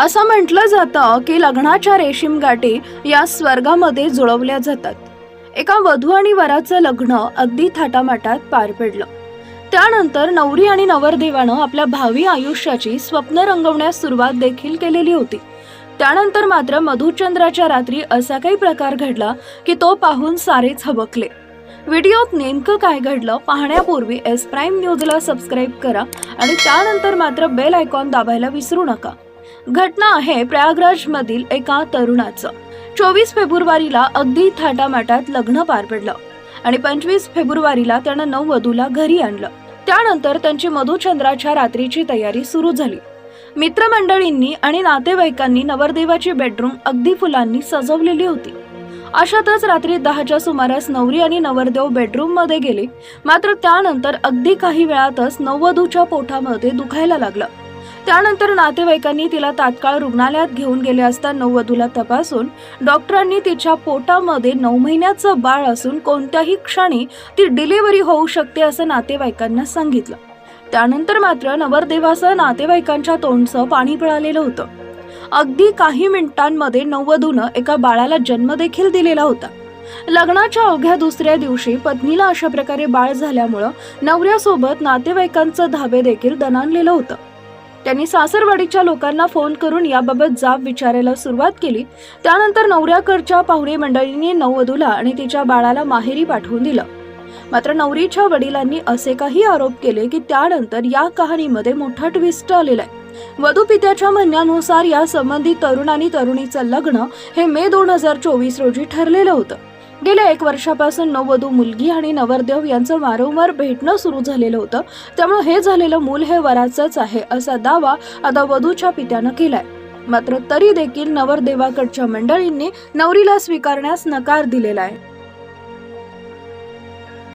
असं म्हटलं जातं की लग्नाच्या रेशीम गाठी या स्वर्गामध्ये जुळवल्या जातात. एका वधू आणि वराचं लग्न अगदी थाटामाटात पार पडलं. त्यानंतर नवरी आणि नवरदेवानं आपल्या भावी आयुष्याची स्वप्न रंगवण्यास सुरुवात देखील केलेली होती. त्यानंतर मात्र मधुचंद्राच्या रात्री असा काही प्रकार घडला की तो पाहून सारेच हबकले व्हिडिओत नेमकं काय घडलं पाहण्यापूर्वी एस प्राईम न्यूजला सबस्क्राईब करा आणि त्यानंतर मात्र बेल आयकॉन दाबायला विसरू नका. घटना आहे प्रयागराजमधील एका तरुणाचं. चोवीस फेब्रुवारीला अगदी थाटामाटात लग्न पार पडलं आणि पंचवीस फेब्रुवारीला त्यानं नववधूला घरी आणलं. त्यानंतर त्यांची मधुचंद्राच्या रात्रीची तयारी सुरू झाली. मित्रमंडळींनी आणि नातेवाईकांनी नवरदेवाची बेडरूम अगदी फुलांनी सजवलेली होती. अशातच रात्री दहाच्या सुमारास नवरी आणि नवरदेव बेडरूममध्ये गेले. मात्र त्यानंतर अगदी काही वेळातच नववधूच्या पोटामध्ये दुखायला लागलं. त्यानंतर नातेवाईकांनी तिला तात्काळ रुग्णालयात घेऊन गेले असता नववधूला तपासून डॉक्टरांनी तिच्या पोटामध्ये नऊ महिन्याचं बाळ असून कोणत्याही क्षणी ती डिलिव्हरी होऊ शकते असं नातेवाईकांना सांगितलं. त्यानंतर मात्र नवरदेवासह नातेवाईकांच्या तोंडचं पाणी पिळालेलं होतं. अगदी काही मिनिटांमध्ये नववधूनं एका बाळाला जन्म देखील दिलेला होता. लग्नाच्या अवघ्या दुसऱ्या दिवशी पत्नीला अशा प्रकारे बाळ झाल्यामुळं नवऱ्यासोबत नातेवाईकांचं धाबे देखील दणाणलेलं होतं. त्यांनी सासरवाडीच्या लोकांना फोन करून याबाबत जाब विचारायला सुरुवात केली. त्यानंतर नवऱ्याकडच्या पाहुणे मंडळींनी नववधूला आणि तिच्या बाळाला माहेरी पाठवून दिलं. मात्र नवरीच्या वडिलांनी असे काही आरोप केले की त्यानंतर या कहाणीमध्ये मोठा ट्विस्ट आलेला आहे. वधू पित्याच्या म्हणण्यानुसार या संबंधित तरुण आणि तरुणीचं लग्न हे मे दोन हजार चोवीस रोजी ठरलेलं होतं. गेल्या एक वर्षापासून नववधू मुलगी आणि नवरदेव यांचं वारंवार भेटणं सुरू झालेलं होतं. त्यामुळे हे झालेलं मूल हे वराचंच आहे असा दावा आता वधूच्या पित्यानं केलाय. मात्र तरी देखील नवरदेवाकडच्या मंडळींनी नवरीला स्वीकारण्यास नकार दिलेला आहे.